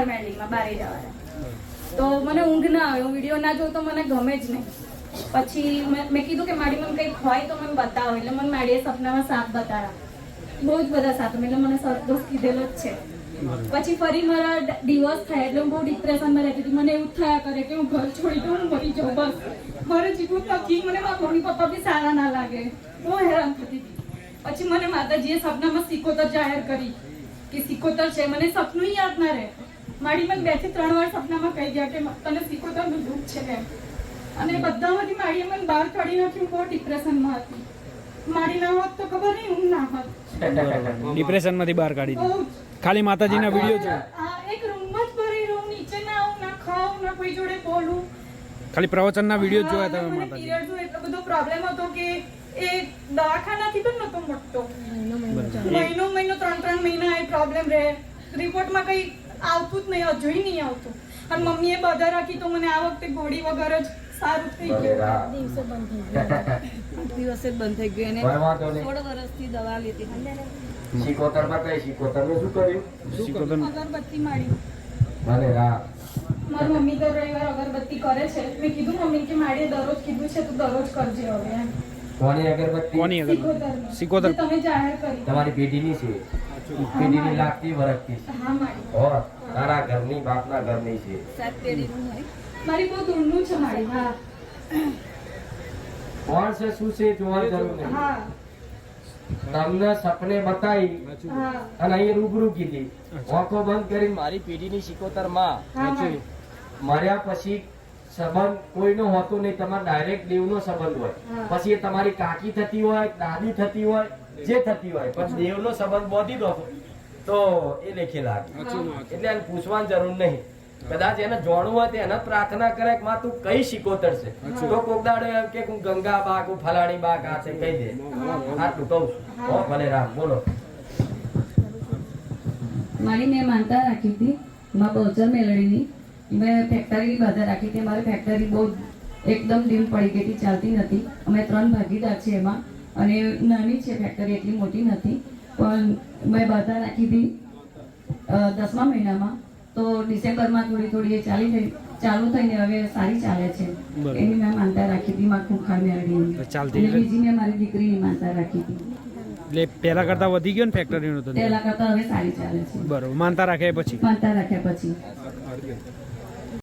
માર મેરડીમાં બારે જવાના. તો મને ઊંઘ ના આવે હું વીડિયો ના જોઉં તો મને ગમે જ નહીં. પછી મેં કીધું કે મારી મને કંઈક હોય તો મને બતાવો એટલે મને માડીએ સપનામાં સાપ બતાવ્યા. બહુ જ બધા સાપ એટલે મને સરદોષ કીધેલો જ છે. પછી ફરી મારા ડિવોર્સ થાય એટલે હું બહુ ડિપ્રેશનમાં રહેતી હતી. મને એવું થયા કરે કે હું ઘર છોડી દઉં હું મરી જાઉં બસ. મારે જીવવું જ નથી મને મારા મમ્મી પપ્પા બી સારા ના લાગે. બહુ હેરાન થતી હતી. પછી મને માતાજીએ સપનામાં સિકોતર જાહેર કરી કે સિકોતર છે મને સપનું યાદ ના રહે. મારી મને બેથી ત્રણ વાર સપનામાં કહી ગયા કે તને સિકોતરનું દુઃખ છે એમ અને બધામાંથી મારી મને બહાર કાઢી નાખ્યું હું બહુ ડિપ્રેશનમાં હતી. મારી ના હોત તો ખબર નહીં હું ના હોત ડિપ્રેશનમાંથી બહાર કાઢી દીધી ખાલી માતાજીના વીડિયો જો એક રૂમમાં જ ભરી રહું નીચે ના આવું ના ખાઉં ના કોઈ જોડે બોલું ખાલી પ્રવચનના વીડિયો જોયા તમે માતાજી. એટલો બધો પ્રોબ્લેમ હતો કે એ દવાખાનાથી પણ નતો મોટો. મહિનો મહિનો ત્રણ ત્રણ મહિના એ પ્રોબ્લેમ રહે. રિપોર્ટમાં કઈ આવતું જ નહીં હજુ નહીં આવતું. અને મમ્મીએ બધા રાખી તો મને આ વખતે ગોળી વગર જ સારું થઈ ગયું. દિવસે બંધ થઈ દિવસે બંધ થઈ ગયું. એને વાંધો વર્ષથી દવા લેતી હતી. કઈ શિકોતર શું કર્યું? શીખોતર અગરબત્તી મારી. ભલે રા મારી મમ્મી દર રવિવાર અગરબત્તી કરે છે. મેં કીધું મમ્મી કે માડીએ દરરોજ કીધું છે તો દરરોજ કરજે હવે એમ. કોની અગરબત્તી? કોની અગર સિકોતરની. તમે જાહેર કરી. તમારી પેઢીની છે. પેઢીની લાગતી વરસતી હા માડી હો તારા ઘરની બાપના ઘરની છે. સાત પેઢીનું હોય. મારી બહુ દૂરનું છે મારી હા. કોણ છે શું છે જોવાની જરૂર નહીં. હા. તમને સપને બતાવી અને અહીં રૂબરૂ કીધી. આંખો બંધ કરી. મારી પેઢીની શિકોતરમાં મર્યા પછી સંબંધ કોઈનો હોતો નહીં. તમારે ડાયરેક્ટ દેવનો સંબંધ હોય. પછી એ તમારી કાકી થતી હોય દાદી થતી હોય જે થતી હોય. પણ દેવનો સંબંધ બોધી દો. તો એ લેખી લાગે. એટલે એને પૂછવાની જરૂર નહીં. કદાચ એને જાણવું હોય તો એને પ્રાર્થના કરે કે માં તું કઈ શીખોતર છે. તો કોક દાડો એમ કે હું ગંગા બાગ હું ફલાણી બાગ આ છે કહી દે. આટલું કહું છું. ભલે રામ બોલો. મારી મેં માનતા રાખી હતી. માં બહુચર મેળવીની મેં ફેક્ટરીની બાધા રાખી હતી. મારી ફેક્ટરી બહુ એકદમ ડીમ પડી ગઈ હતી ચાલતી નથી. અમે ત્રણ ભાગીદાર છે એમાં. અને નાની છે ફેક્ટરી એટલી મોટી નથી. પણ મેં બાધા રાખી હતી દસમા મહિનામાં. તો ડિસેમ્બરમાં થોડી થોડી એ ચાલી થઈ ચાલુ થઈને હવે સારી ચાલે છે. એની મેં માનતા રાખી હતી માં ખૂંખાર અને બીજી મેં મારી દીકરીની માનતા રાખી હતી. એટલે પહેલા કરતા વધી ગયો ને ફેક્ટરીનું તો પહેલા કરતા હવે સારી ચાલે છે. બરોબર. માનતા રાખે પછી? માનતા રાખ્યા પછી.